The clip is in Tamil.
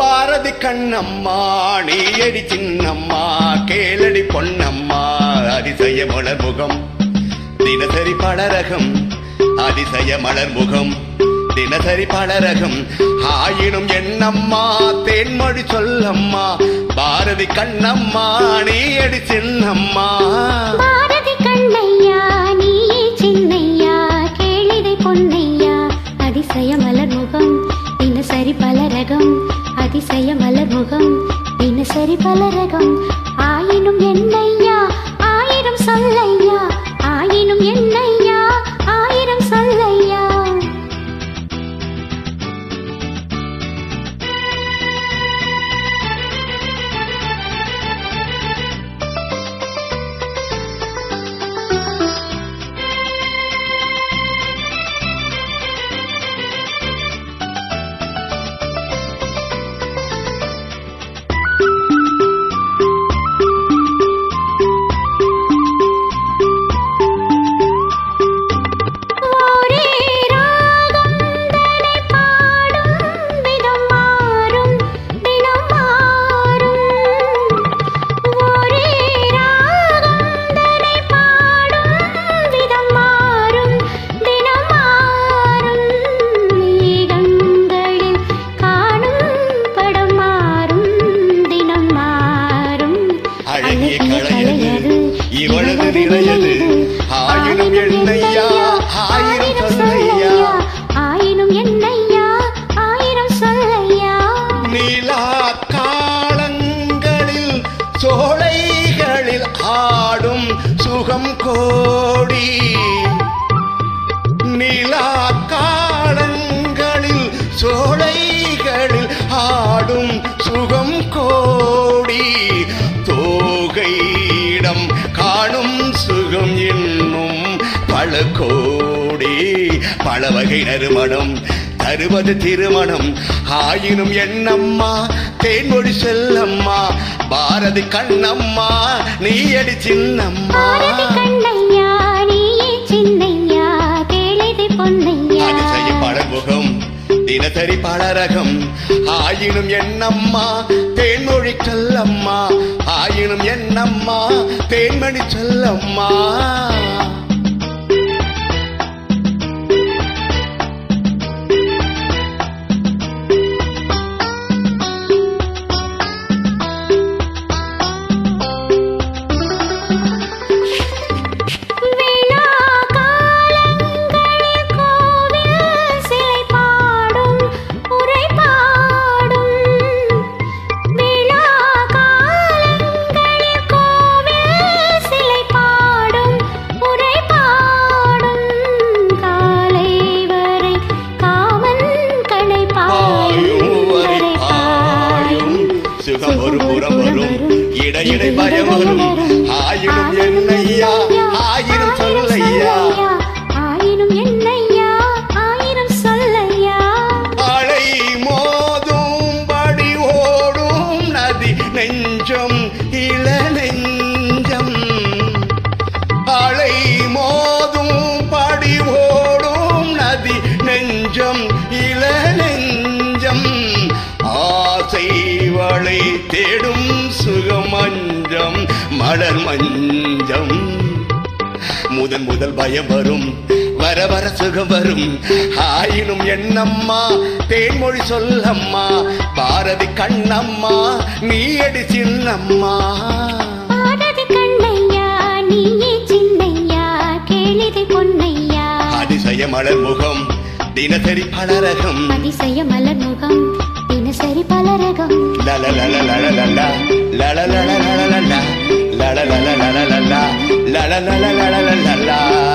பாரதி கண்ணம்மா நீயடி சின்னம்மா கேளடி பொன்னம்மா அதிசய மலர் முகம். தினசரி பலரகம் அதிசய மலர் முகம். தினசரி பலரகம் ஆயினும் என்னம்மா தேன்மொழி சொல்லம்மா பாரதி கண்ணம்மா நீயடி சின்னம்மா. பாரதி கண்ணையா நீயே சின்னையா கேளிதை பொன்னையா அதிசய மலர் முகம் தினசரி பலரகம். அதிசய மலர் முகம் தினசரி பலரகம். ஆயினும் என்னையா? ஆயிரம் சொல்லையா? ஆயினும் ஆயினும் என்னையா? ஆயிரம் சொல்லையா? ஆயினும் என்னையா? ஆயிரம் சொல்லையா? நீலா காலங்களில் சோலைகளில் ஆடும் சுகம் கோடி. நிலா காலங்களில் சோலைகளில் பல கோடி பல வகை நறுமணம் தருவது திருமணம். ஆயினும் என்னம்மா? தேன்மொழி செல்லம்மா? பாரதி கண்ணம்மா? சின்னம்மா? கேளிதை பொன்னையா? அதிசய பழமுகம் தினசரி பலரகம். ஆயினும் என்னம்மா? தேன்மொழி செல்லம்மா? ஆயினும் என்னம்மா? தேன்மணி செல்லம்மா? இடையிடை பயம் வரும் சுகமஞ்சம் மலர் மஞ்சம். முதன் முதல் பயம் வரும் வர வர சுகம் வரும். ஆயினும் என்னம்மா தேன்மொழி சொல்லம்மா பாரதி கண்ணம்மா நீயடி சின்னம்மா. பாரதி கண்ணையா நீயே சின்னையா கேளிதை பொன்னையா. அதிசய மலர் முகம். தினசரி பலரகம் அதிசய மலர் முகம் தினசரி பலரகம் லலலலலலலலா, லலலலலலலலா, லலலலலலலலா, லலலலலலலலா.